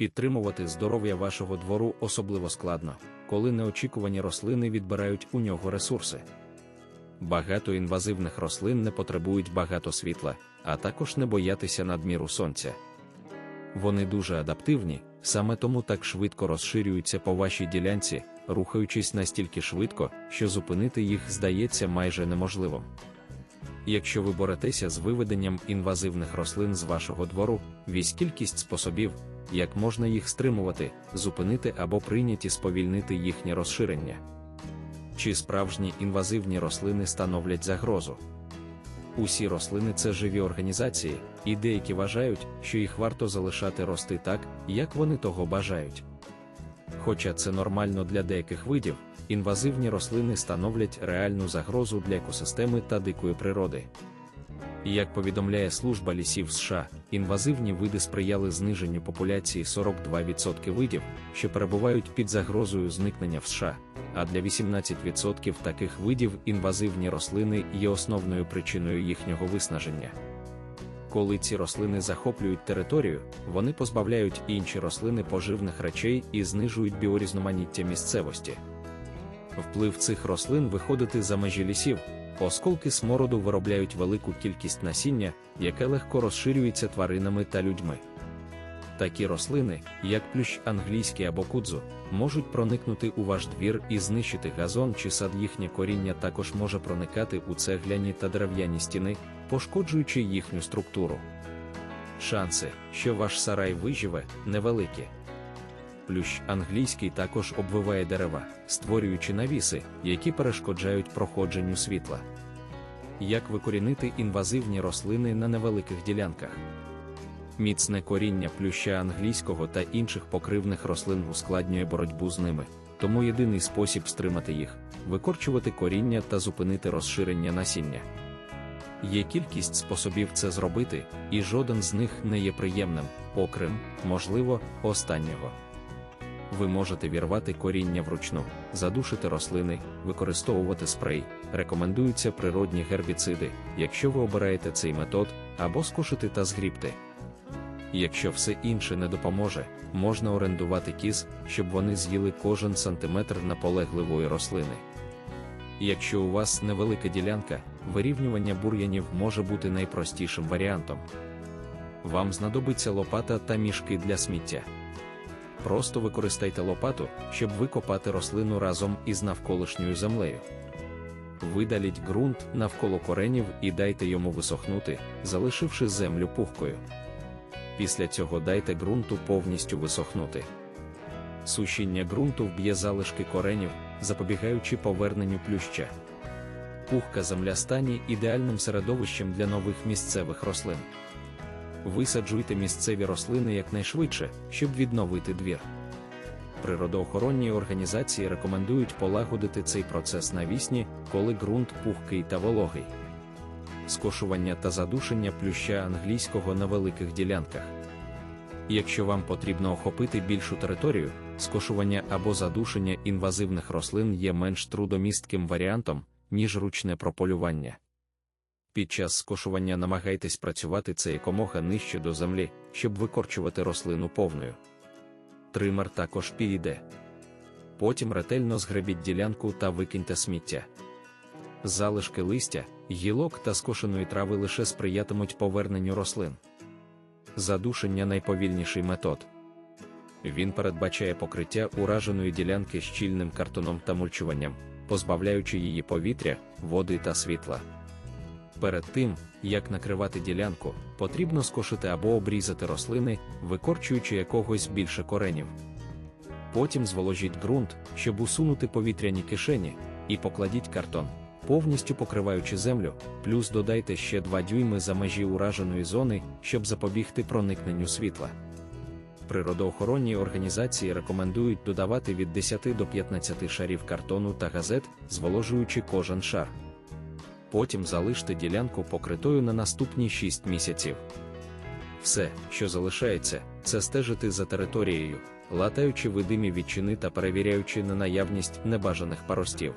Підтримувати здоров'я вашого двору особливо складно, коли неочікувані рослини відбирають у нього ресурси. Багато інвазивних рослин не потребують багато світла, а також не боятися надміру сонця. Вони дуже адаптивні, саме тому так швидко розширюються по вашій ділянці, рухаючись настільки швидко, що зупинити їх здається майже неможливим. Якщо ви боретеся з виведенням інвазивних рослин з вашого двору, вісь кількість способів, як можна їх стримувати, зупинити або прийняті сповільнити їхнє розширення. Чи справжні інвазивні рослини становлять загрозу? Усі рослини це живі організації, і деякі вважають, що їх варто залишати рости так, як вони того бажають. Хоча це нормально для деяких видів, інвазивні рослини становлять реальну загрозу для екосистеми та дикої природи. Як повідомляє служба лісів США, інвазивні види сприяли зниженню популяції 42% видів, що перебувають під загрозою зникнення в США, а для 18% таких видів інвазивні рослини є основною причиною їхнього виснаження. Коли ці рослини захоплюють територію, вони позбавляють інші рослини поживних речей і знижують біорізноманіття місцевості. Вплив цих рослин виходити за межі лісів, осколки смороду виробляють велику кількість насіння, яке легко розширюється тваринами та людьми. Такі рослини, як плющ англійський або кудзу, можуть проникнути у ваш двір і знищити газон чи сад їхнє коріння також може проникати у цегляні та дерев'яні стіни, пошкоджуючи їхню структуру. Шанси, що ваш сарай виживе, невеликі. Плющ англійський також обвиває дерева, створюючи навіси, які перешкоджають проходженню світла. Як викорінити інвазивні рослини на невеликих ділянках? Міцне коріння плюща англійського та інших покривних рослин ускладнює боротьбу з ними, тому єдиний спосіб стримати їх викорчувати коріння та зупинити розширення насіння. Є кількість способів це зробити, і жоден з них не є приємним, окрім, можливо, останнього. Ви можете вірвати коріння вручну, задушити рослини, використовувати спрей, рекомендуються природні гербіциди, якщо ви обираєте цей метод, або скушити та згрібти. Якщо все інше не допоможе, можна орендувати кіз, щоб вони з'їли кожен сантиметр наполегливої рослини. Якщо у вас невелика ділянка, вирівнювання бур'янів може бути найпростішим варіантом. Вам знадобиться лопата та мішки для сміття. Просто використайте лопату, щоб викопати рослину разом із навколишньою землею. Видаліть ґрунт навколо коренів і дайте йому висохнути, залишивши землю пухкою. Після цього дайте ґрунту повністю висохнути. Сушіння ґрунту вб'є залишки коренів, запобігаючи поверненню плюща. Пухка земля стані ідеальним середовищем для нових місцевих рослин. Висаджуйте місцеві рослини якнайшвидше, щоб відновити двір. Природоохоронні організації рекомендують полагодити цей процес навісні, коли ґрунт пухкий та вологий. Скошування та задушення плюща англійського на великих ділянках. Якщо вам потрібно охопити більшу територію, скошування або задушення інвазивних рослин є менш трудомістким варіантом, ніж ручне прополювання. Під час скошування намагайтесь працювати це якомога нижче до землі, щоб викорчувати рослину повною. Тример також підійде. Потім ретельно згребіть ділянку та викиньте сміття. Залишки листя, гілок та скошеної трави лише сприятимуть поверненню рослин. Задушення найповільніший метод. Він передбачає покриття ураженої ділянки щільним картоном та мульчуванням, позбавляючи її повітря, води та світла. Перед тим, як накривати ділянку, потрібно скошити або обрізати рослини, викорчуючи якогось більше коренів. Потім зволожіть ґрунт, щоб усунути повітряні кишені, і покладіть картон, повністю покриваючи землю, плюс додайте ще 2 дюйми за межі ураженої зони, щоб запобігти проникненню світла. Природоохоронні організації рекомендують додавати від 10 до 15 шарів картону та газет, зволожуючи кожен шар потім залиште ділянку покритою на наступні 6 місяців. Все, що залишається, це стежити за територією, латаючи видимі відчини та перевіряючи на наявність небажаних паростів.